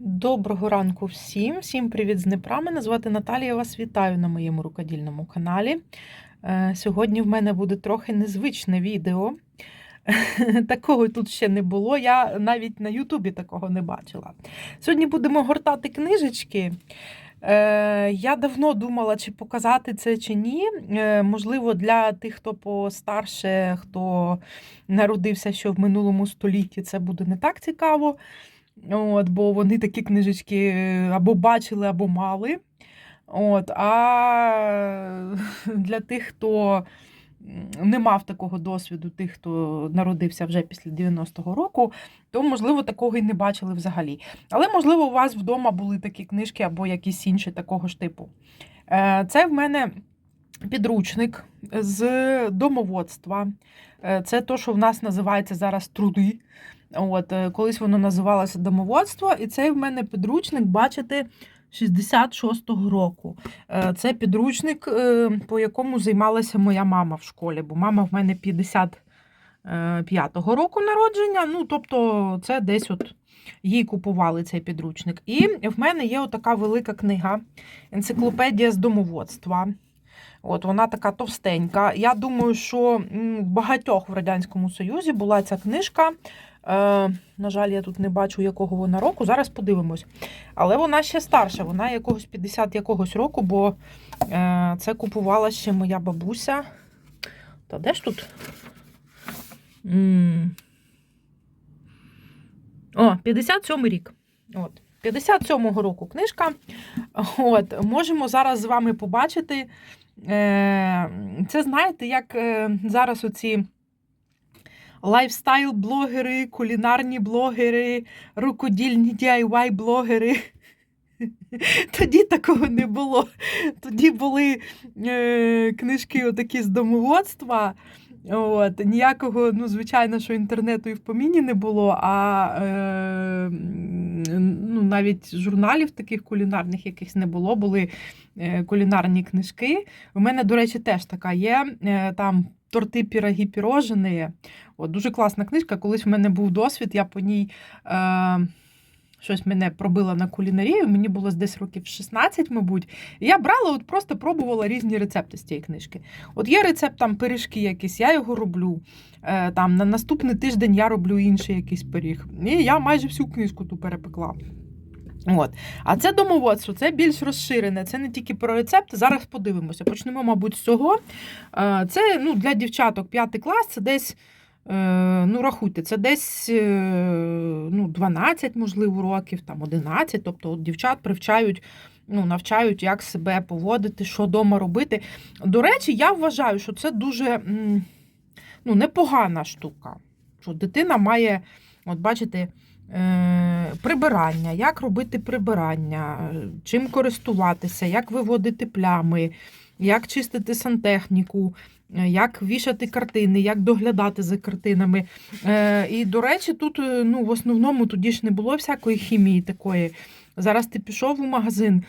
Доброго ранку всім! Всім привіт з Дніпра. Мене звати Наталія. Вас вітаю на моєму рукодільному каналі. Е, Сьогодні в мене буде трохи незвичне відео. Такого тут ще не було. Я навіть на Ютубі такого не бачила. Сьогодні будемо гортати книжечки. Е, Я давно думала, чи показати це чи ні. Е, Можливо, для тих, хто постарше, хто народився ще в минулому столітті, це буде не так цікаво. От, бо вони такі книжечки е, або бачили, або мали. От, А для тих, хто не мав такого досвіду, тих, хто народився вже після 90-го року, то, можливо, такого і не бачили взагалі. Але, можливо, у вас вдома були такі книжки або якісь інші такого ж типу. Е, Це в мене підручник з домоводства. Е, Це то, що в нас називається зараз труди. От, е, Колись воно називалося домоводство, і цей в мене підручник, бачите, 66-го року. Е, Це підручник, е, по якому займалася моя мама в школі, бо мама в мене 55-го року народження. Ну, тобто, це десь от їй купували цей підручник. І в мене є отака велика книга енциклопедія з домоводства. От Вона така товстенька. Я думаю, що в багатьох в Радянському Союзі була ця книжка. Е, на жаль, я тут не бачу, якого вона року. Зараз подивимось. Але вона ще старша, вона якогось 50 якогось року, бо е, це купувала ще моя бабуся. Та де ж тут? М. О, 57 рік. От. 57-го року книжка. От, Можемо зараз з вами побачити. Е, Це знаєте, як е, зараз оці лайфстайл-блогери, кулінарні блогери, рукодільні DIY-блогери. Тоді такого не було. Тоді були е, книжки отакі з домоводства. От, Ніякого, ну, звичайно, що інтернету і в поміні не було, а е, ну, навіть журналів таких кулінарних якихось не було, були е, кулінарні книжки. У мене, до речі, теж така є. Е, там торти, піроги, пірожені. От, Дуже класна книжка. Колись в мене був досвід, я по ній. Е, Щось мене пробило на кулінарію, мені було десь років 16, мабуть. Я брала, от просто пробувала різні рецепти з цієї книжки. От є рецепт там пиріжки якісь, я його роблю. Е, там На наступний тиждень я роблю інший якийсь пиріг. І я майже всю книжку ту перепекла. От. А це домоводство, це більш розширене, це не тільки про рецепти. Зараз подивимося. Почнемо, мабуть, з цього. Е, Це ну, для дівчаток 5 клас, це десь. Е, ну, рахуйте, це десь е, ну, 12, можливо, років, там 11. Тобто от дівчат привчають, ну, навчають, як себе поводити, що вдома робити. До речі, я вважаю, що це дуже ну, непогана штука. Що дитина має, от бачите, е, прибирання, як робити прибирання, чим користуватися, як виводити плями, як чистити сантехніку. Е, як вішати картини, як доглядати за картинами. Е, І, до речі, тут е, ну, в основному тоді ж не було всякої хімії такої. Зараз ти пішов у магазин,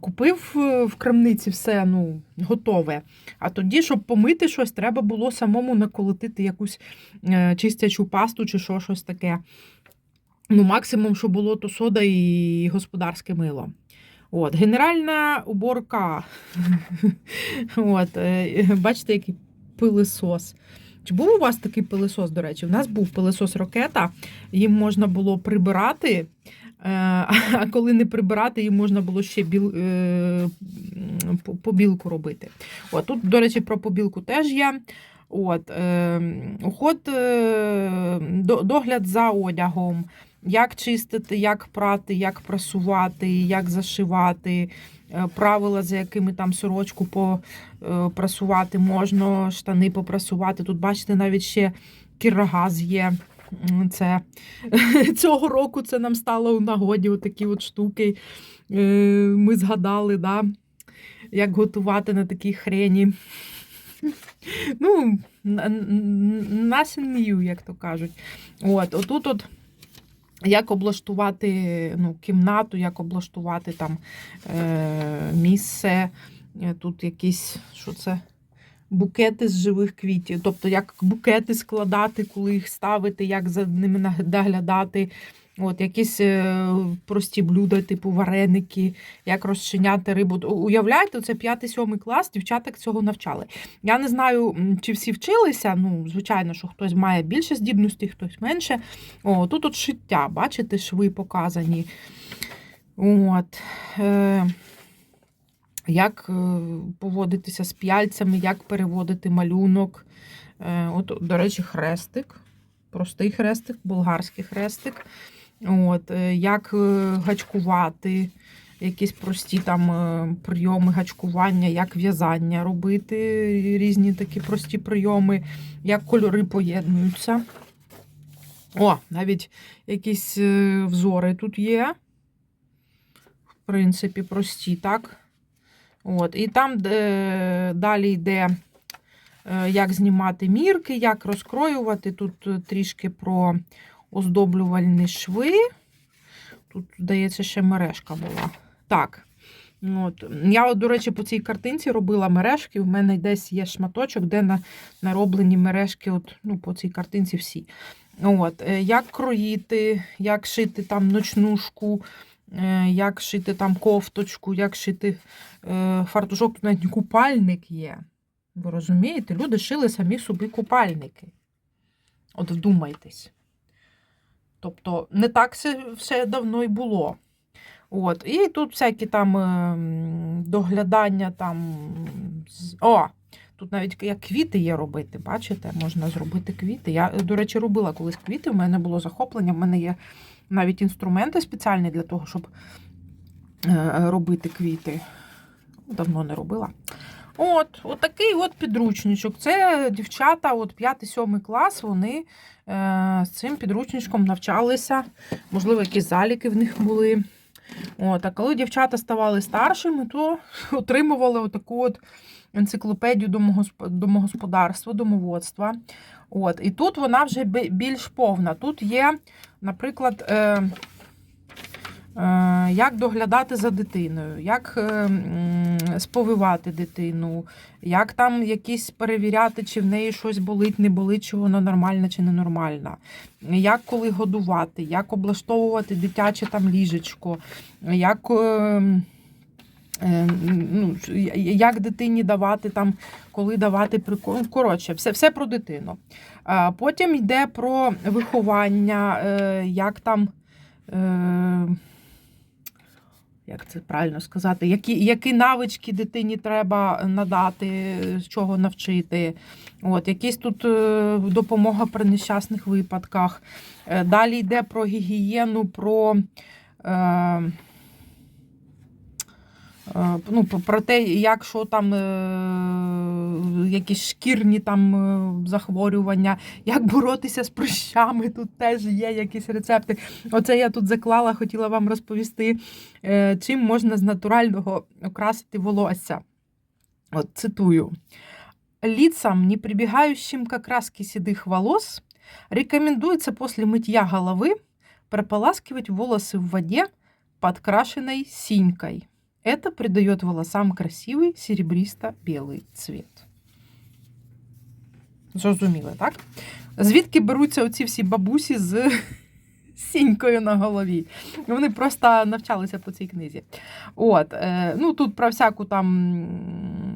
купив в крамниці все ну, готове. А тоді, щоб помити щось, треба було самому наколотити якусь чистячу пасту чи що, щось таке. Ну, Максимум, що було, то сода і господарське мило. От, Генеральна уборка. От, е, Бачите, який пилисос. Чи був у вас такий пилисос, до речі? У нас був пилисос ракета, їм можна було прибирати, е, а коли не прибирати, їм можна було ще біл, е, побілку робити. От, Тут, до речі, про побілку теж є. От, Уход, догляд за одягом як чистити, як прати, як прасувати, як зашивати, е, правила, за якими там сорочку попрасувати можна, штани попрасувати. Тут, бачите, навіть ще кірогаз є. Це Цього року це нам стало у нагоді отакі от штуки. Е, ми згадали, да, як готувати на такій хрені. Ну, nothing new, як то кажуть. От, Отут от як облаштувати ну, кімнату, як облаштувати там е, місце. Е, тут якісь, що це? Букети з живих квітів. Тобто, як букети складати, коли їх ставити, як за ними доглядати. От, якісь е, прості блюда, типу вареники, як розчиняти рибу. Уявляєте, це 5-7 клас, дівчаток цього навчали. Я не знаю, чи всі вчилися. Ну, звичайно, що хтось має більше здібностей, хтось менше. О, тут от шиття, бачите, шви показані. От. Е, як е, поводитися з п'яльцями, як переводити малюнок. Е, От, до речі, хрестик. Простий хрестик, болгарський хрестик. От, е, як е, гачкувати, якісь прості там е, прийоми гачкування, як в'язання робити, різні такі прості прийоми, як кольори поєднуються. О, навіть якісь взори тут є. В принципі, прості, так? От, і там де, далі йде, як знімати мірки, як розкроювати. Тут трішки про оздоблювальні шви. Тут, здається, ще мережка була. Так. От. Я, до речі, по цій картинці робила мережки. У мене десь є шматочок, де на, нароблені мережки от, ну, по цій картинці всі. От. е, Як кроїти, як шити там ночнушку, е, як шити там кофточку, як шити е, фартушок, тут навіть купальник є. Ви розумієте? Люди шили самі собі купальники. От вдумайтесь. Тобто, не так все, давно й було. От. І тут всякі там ем, доглядання там. О! Тут навіть як квіти є робити, бачите, можна зробити квіти. Я, до речі, робила колись квіти, в мене було захоплення, в мене є навіть інструменти спеціальні для того, щоб е, робити квіти. Давно не робила. От, от такий от підручничок. Це дівчата, от 5-7 клас, вони е, з цим підручничком навчалися. Можливо, якісь заліки в них були. От, а коли дівчата ставали старшими, то отримували отаку от енциклопедію домогосподарства, домоводства. От, і тут вона вже більш повна. Тут є, наприклад, е, як доглядати за дитиною, як е, сповивати дитину, як там якісь перевіряти, чи в неї щось болить, не болить, чи воно нормально чи ненормально. Як коли годувати, як облаштовувати дитяче там ліжечко, як. е, е, Ну, як дитині давати там, коли давати прикол. Коротше, все, все про дитину. Потім йде про виховання, е, як там. Як це правильно сказати, які, які навички дитині треба надати, чого навчити. От, якісь тут е, допомога при нещасних випадках. Е, Далі йде про гігієну, про. Е, ну, про- про те, як що там е, якісь шкірні там е, захворювання, як боротися з прищами, тут теж є якісь рецепти. Оце я тут заклала, хотіла вам розповісти, е, чим можна з натурального окрасити волосся. От цитую. Лицам, не прибегающим к окраске седых волос, рекомендуется после мытья головы прополаскивать волосы в воде, подкрашенной синькой. Это придает волосам красивый серебристо-белый цвет. Зрозуміли, так? Звідки беруться оці всі бабусі з сінькою на голові? Вони просто навчалися по цій книзі. От, е, ну тут про всяку там м,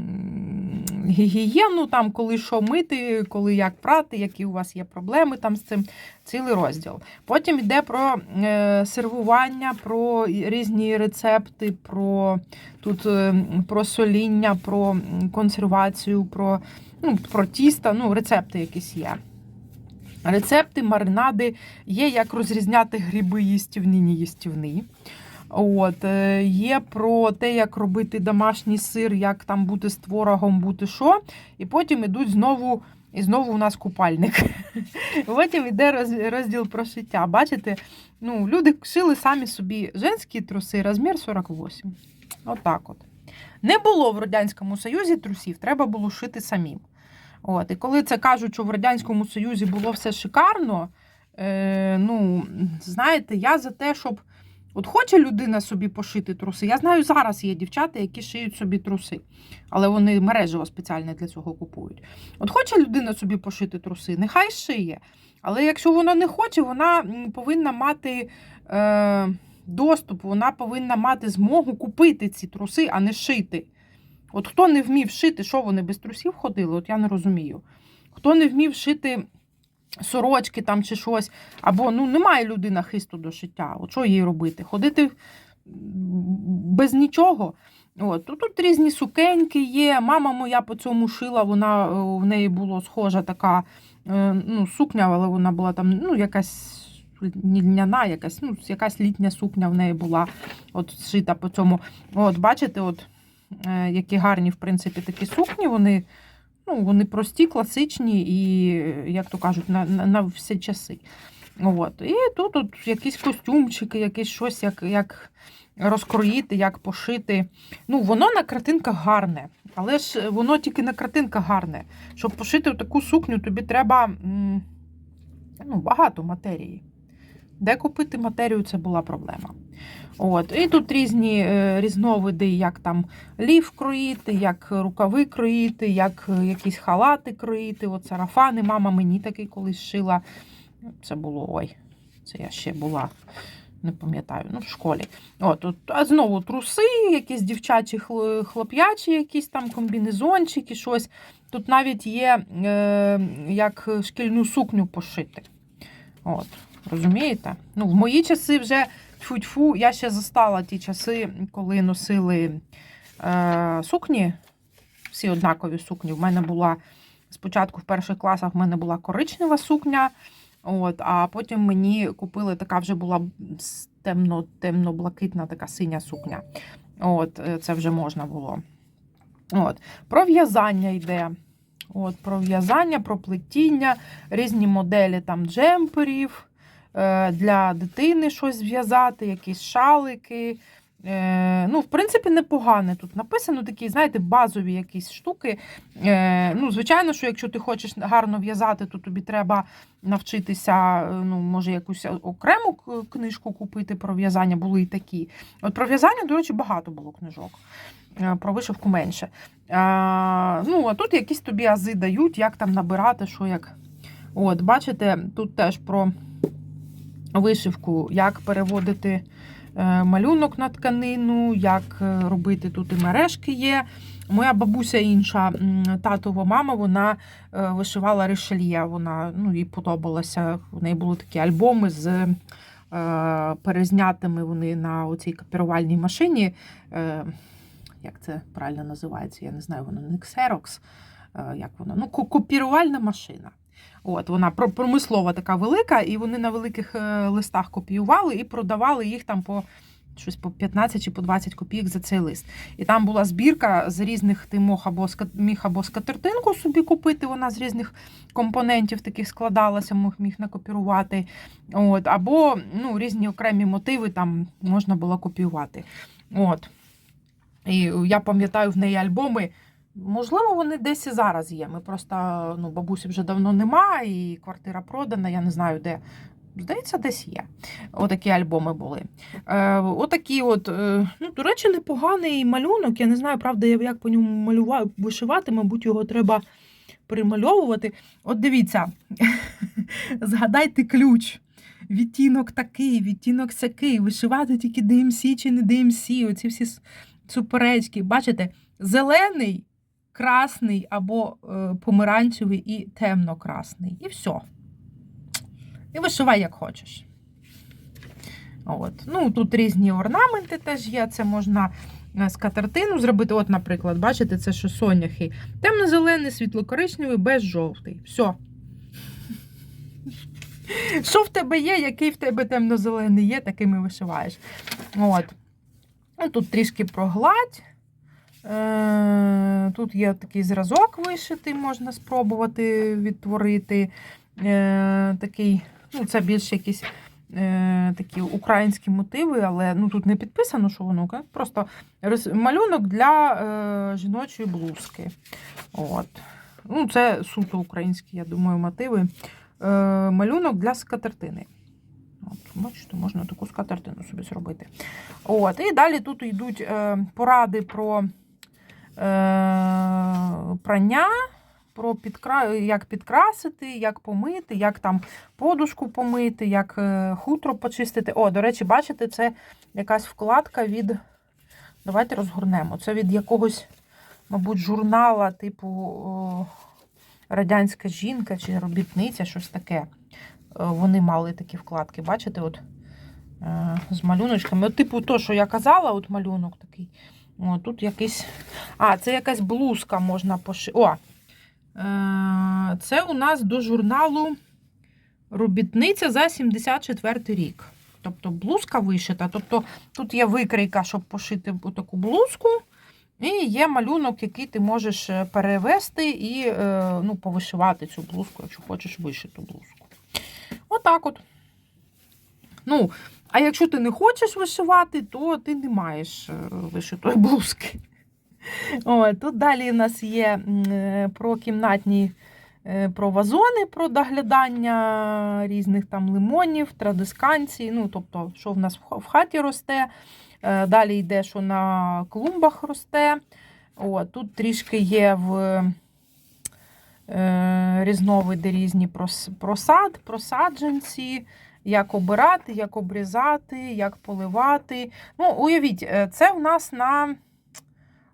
гігієну, там коли що мити, коли як прати, які у вас є проблеми там з цим, цілий розділ. Потім йде про е, сервування, про різні рецепти, про тут е, про соління, про консервацію, про, ну, про тіста, ну, рецепти якісь є. Рецепти, маринади, є як розрізняти гриби їстівні, неїстівні. От, е, є про те, як робити домашній сир, як там бути з творогом, бути що. І потім ідуть знову, і знову у нас купальник. Потім йде розділ про шиття. Бачите, ну, люди шили самі собі женські труси, розмір 48. Отак от. Не було в Радянському Союзі трусів, треба було шити самим. От. І коли це кажуть, що в Радянському Союзі було все шикарно, е, ну, знаєте, я за те, щоб От хоче людина собі пошити труси. Я знаю, зараз є дівчата, які шиють собі труси, але вони мережево спеціально для цього купують. От хоче людина собі пошити труси, нехай шиє. Але якщо вона не хоче, вона повинна мати е, доступ, вона повинна мати змогу купити ці труси, а не шити. От хто не вмів шити, що вони без трусів ходили, от я не розумію. Хто не вмів шити сорочки там чи щось, або ну, немає людина хисту до шиття, от що їй робити? Ходити без нічого. От, тут, тут різні сукеньки є. Мама моя по цьому шила, вона е, в неї було схожа така е, ну, сукня, але вона була там ну, якась не льняна, якась, ну, якась літня сукня в неї була от, зшита по цьому. От, бачите, от, е, які гарні, в принципі, такі сукні, вони, ну, вони прості, класичні і, як то кажуть, на, на, на всі часи. От. І тут от якісь костюмчики, якесь щось, як, як розкроїти, як пошити. Ну, воно на картинках гарне, але ж воно тільки на картинках гарне. Щоб пошити таку сукню, тобі треба ну, багато матерії. Де купити матерію, це була проблема. От. І тут різні е, різновиди, як там лів кроїти, як рукави кроїти, як е, якісь халати кроїти, от сарафани. Мама мені такий колись шила. Це було ой, це я ще була, не пам'ятаю, ну, в школі. От, от, а знову труси, якісь дівчачі, хлоп'ячі, якісь там комбінезончики, щось. Тут навіть є е, як шкільну сукню пошити. От, розумієте? Ну, в мої часи вже тьфу-тьфу, я ще застала ті часи, коли носили е, сукні, всі однакові сукні. В мене була спочатку в перших класах в мене була коричнева сукня, от, а потім мені купили така вже була темно-блакитна така синя сукня. От, е, це вже можна було. От, про в'язання йде. От, про в'язання, про плетіння, різні моделі там джемперів, для дитини щось зв'язати, якісь шалики. Е, ну, в принципі, непогане тут написано такі, знаєте, базові якісь штуки. Е, ну, звичайно, що якщо ти хочеш гарно в'язати, то тобі треба навчитися, е, ну, може, якусь окрему книжку купити про в'язання, були і такі. От про в'язання, до речі, багато було книжок. Е, Про вишивку менше. А, ну, а тут якісь тобі ази дають, як там набирати, що як. От, бачите, тут теж про вишивку, як переводити е, малюнок на тканину, як е, робити тут і мережки є. Моя бабуся інша, татова мама, вона е, вишивала ришельє. Вона ну, їй подобалося. У неї були такі альбоми з перезнятими вони на оцій копірувальній машині. Як це правильно називається? Я не знаю, воно не е, як воно? Ну, копірувальна машина. От, вона про- промислова така велика, і вони на великих е, листах копіювали і продавали їх там по щось по 15 чи по 20 копійок за цей лист. І там була збірка з різних ти мог або міг або скатертинку собі купити, вона з різних компонентів таких складалася, міг, міг накопірувати. От, або ну, різні окремі мотиви там можна було копіювати. От. І я пам'ятаю в неї альбоми. Можливо, вони десь і зараз є. Ми просто ну, бабусі вже давно нема, і квартира продана, я не знаю де. Здається, десь є. Отакі альбоми були. Е, отакі от, е, ну, до речі, непоганий малюнок. Я не знаю, правда, як по ньому малюваю, вишивати, мабуть, його треба примальовувати. От дивіться, згадайте ключ. Відтінок такий, відтінок сякий, вишивати тільки DMC чи не DMC, оці всі суперечки. Бачите, зелений, красний або е, помаранчевий і темно-красний. І все. І вишивай як хочеш. От. Ну, тут різні орнаменти теж є. Це можна е, скатертину зробити. От, наприклад, бачите, це що соняхи. Темно-зелений, світло-коричневий, без жовтий. Все. Що в тебе є, який в тебе темно-зелений є, таким і вишиваєш. От. Ну, тут трішки про гладь. Е, Тут є такий зразок вишитий, можна спробувати відтворити. Е, Такий, ну, це більше якісь е, такі українські мотиви, але ну, тут не підписано, що воно просто малюнок для е, жіночої блузки. От. Ну, це суто українські, я думаю, мотиви. Е, малюнок для скатертини. Бачите, можна таку скатертину собі зробити. От, і далі тут йдуть е, поради про е, прання, про підкра... як підкрасити, як помити, як там подушку помити, як е, хутро почистити. О, до речі, бачите, це якась вкладка від. Давайте розгорнемо. Це від якогось, мабуть, журнала, типу Радянська жінка чи робітниця, щось таке. Е, Вони мали такі вкладки, бачите, от е, з малюночками. От, типу, то, що я казала, от малюнок такий. О, тут якийсь. А, це якась блузка можна пошити. О! Е, Це у нас до журналу Робітниця за 74 рік. Тобто блузка вишита. Тобто тут є викрійка, щоб пошити таку блузку. І є малюнок, який ти можеш е, перевести і е, ну, повишивати цю блузку, якщо хочеш вишиту блузку. Отак от. Ну, а якщо ти не хочеш вишивати, то ти не маєш е, вишитої блузки. О, тут далі у нас є е, про кімнатні е, про вазони, про доглядання різних там лимонів, традисканцій, ну, тобто, що в нас в хаті росте. Е, Далі йде, що на клумбах росте. О, тут трішки є в е, різновиди різні просад, просадженці, як обирати, як обрізати, як поливати. Ну, уявіть, е, це в нас на,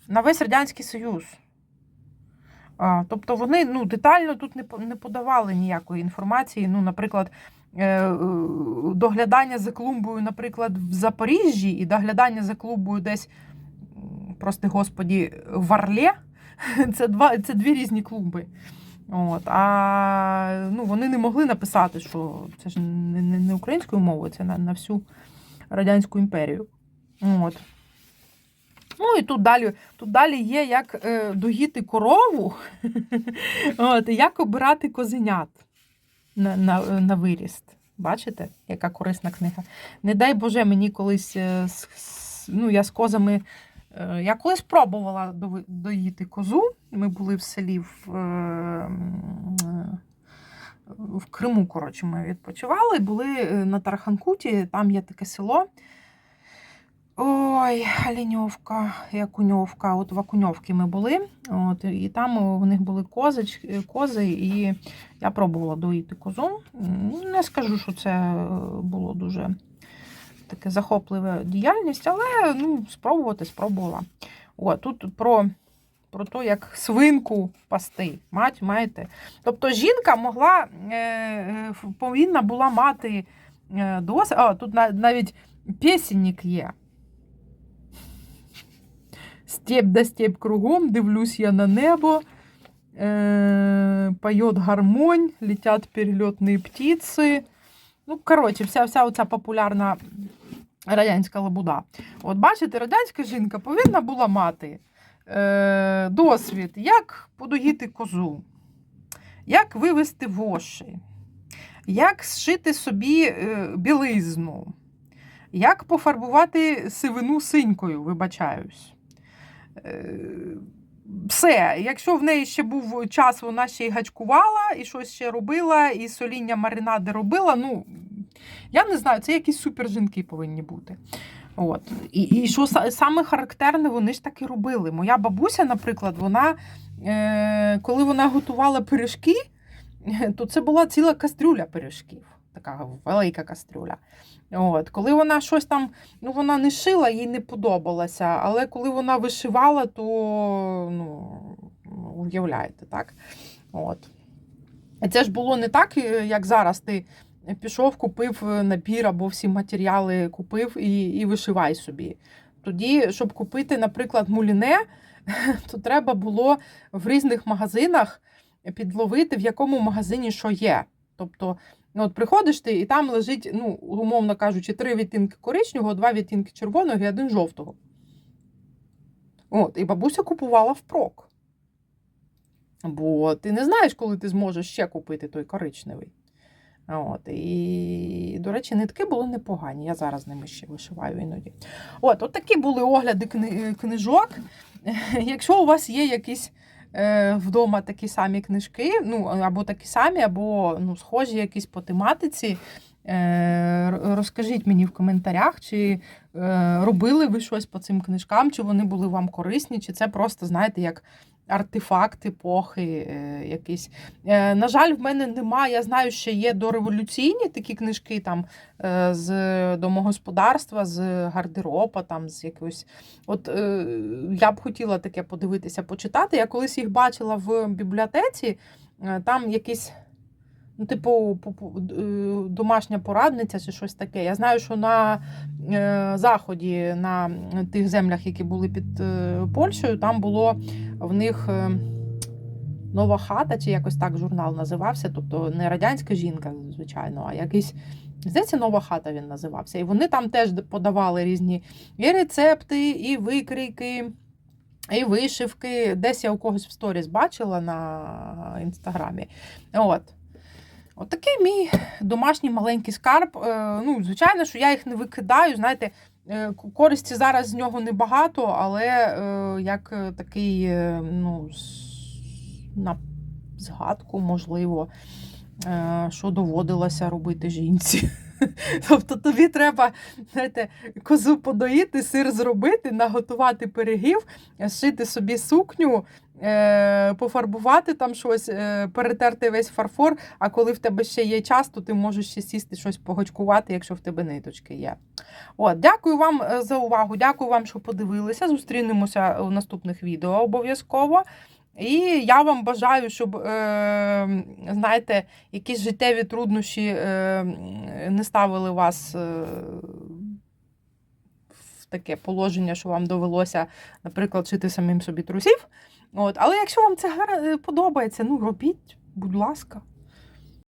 на весь Радянський Союз. А, тобто вони ну, детально тут не, не подавали ніякої інформації. Ну, наприклад, е, е, доглядання за клумбою, наприклад, в Запоріжжі і доглядання за клумбою десь, прости господі, в Орле, це, два, це дві різні клумби. От, а ну, вони не могли написати, що це ж не, не, не українською мовою, це на, на всю Радянську імперію. От. Ну і тут далі, тут далі є, як е, доїти корову, от, як обирати козенят на, на, на виріст. Бачите, яка корисна книга. Не дай Боже, мені колись е, ну, я з козами. Е, Я колись пробувала доїти козу. Ми були в селі в, е, е, в Криму. Коротше, ми відпочивали. Були на Тарханкуті, там є таке село. Ой, Ліньовка, Якуньовка. От в Акуньовці ми були. От, і там у них були козич, кози, і я пробувала доїти козу. Не скажу, що це було дуже таке захоплива діяльність, але ну, спробувати спробувала. О, тут про, про те, як свинку пасти. Мать, маєте. Тобто жінка могла, е, е, повинна була мати е, досвід. А, тут на- навіть пісенник є. Степ да степ кругом, дивлюсь я на небо. Е, поет гармонь, летять перельотні птиці. Ну, коротше, вся, вся оця популярна радянська лабуда. От бачите, радянська жінка повинна була мати е, досвід, як подоїти козу, як вивести воші, як зшити собі е, білизну, як пофарбувати сивину синькою, вибачаюсь. Е, все, якщо в неї ще був час, вона ще й гачкувала, і щось ще робила, і соління маринади робила. Ну, я не знаю, це якісь супержінки повинні бути. От. І, і що са- саме характерне, вони ж так і робили. Моя бабуся, наприклад, вона, е, коли вона готувала пиріжки, то це була ціла кастрюля пиріжків. Така велика кастрюля. От. Коли вона щось там, ну вона не шила, їй не подобалося, але коли вона вишивала, то ну, уявляєте, так? От. Це ж було не так, е, як зараз ти пішов, купив е, набір або всі матеріали купив і, і вишивай собі. Тоді, щоб купити, наприклад, муліне, то треба було в різних магазинах підловити, в якому магазині що є. Тобто, ну, от приходиш ти, і там лежить, ну, умовно кажучи, три відтінки коричневого, два відтінки червоного і один жовтого. От, і бабуся купувала впрок. Бо ти не знаєш, коли ти зможеш ще купити той коричневий. От, і, до речі, нитки були непогані. Я зараз ними ще вишиваю іноді. От, от такі були огляди кни- книжок. Якщо у вас є якісь е, вдома такі самі книжки, ну, або такі самі, або ну, схожі якісь по тематиці, Е, Розкажіть мені в коментарях, чи е, робили ви щось по цим книжкам, чи вони були вам корисні, чи це просто, знаєте, як артефакт епохи е, якийсь. Е, На жаль, в мене немає. Я знаю, що є дореволюційні такі книжки там е, з домогосподарства, з гардероба, там з якогось. От я б хотіла таке подивитися, почитати. Я колись їх бачила в бібліотеці, там якісь. Ну, типу, домашня порадниця чи щось таке. Я знаю, що на заході, на тих землях, які були під Польщею, там було в них е, нова хата, чи якось так журнал називався. Тобто не радянська жінка, звичайно, а якийсь. Здається, нова хата він називався. І вони там теж подавали різні і рецепти, і викрійки, і вишивки. Десь я у когось в сторіс бачила на інстаграмі. От. От такий мій домашній маленький скарб. Е, Ну, звичайно, що я їх не викидаю. Знаєте, користі зараз з нього небагато, але е, як е, такий, е, ну, на згадку, можливо, е, що доводилося робити жінці. Тобто тобі треба знаєте, козу подоїти, сир зробити, наготувати пирігів, зшити собі сукню, е, пофарбувати там щось, е, перетерти весь фарфор, а коли в тебе ще є час, то ти можеш ще сісти щось погочкувати, якщо в тебе ниточки є. От, дякую вам е, за увагу, дякую вам, що подивилися. Зустрінемося у наступних відео обов'язково. І я вам бажаю, щоб, е, знаєте, якісь життєві труднощі е, не ставили вас е, в таке положення, що вам довелося, наприклад, шити самим собі трусів. От. Але якщо вам це гара- подобається, ну робіть, будь ласка.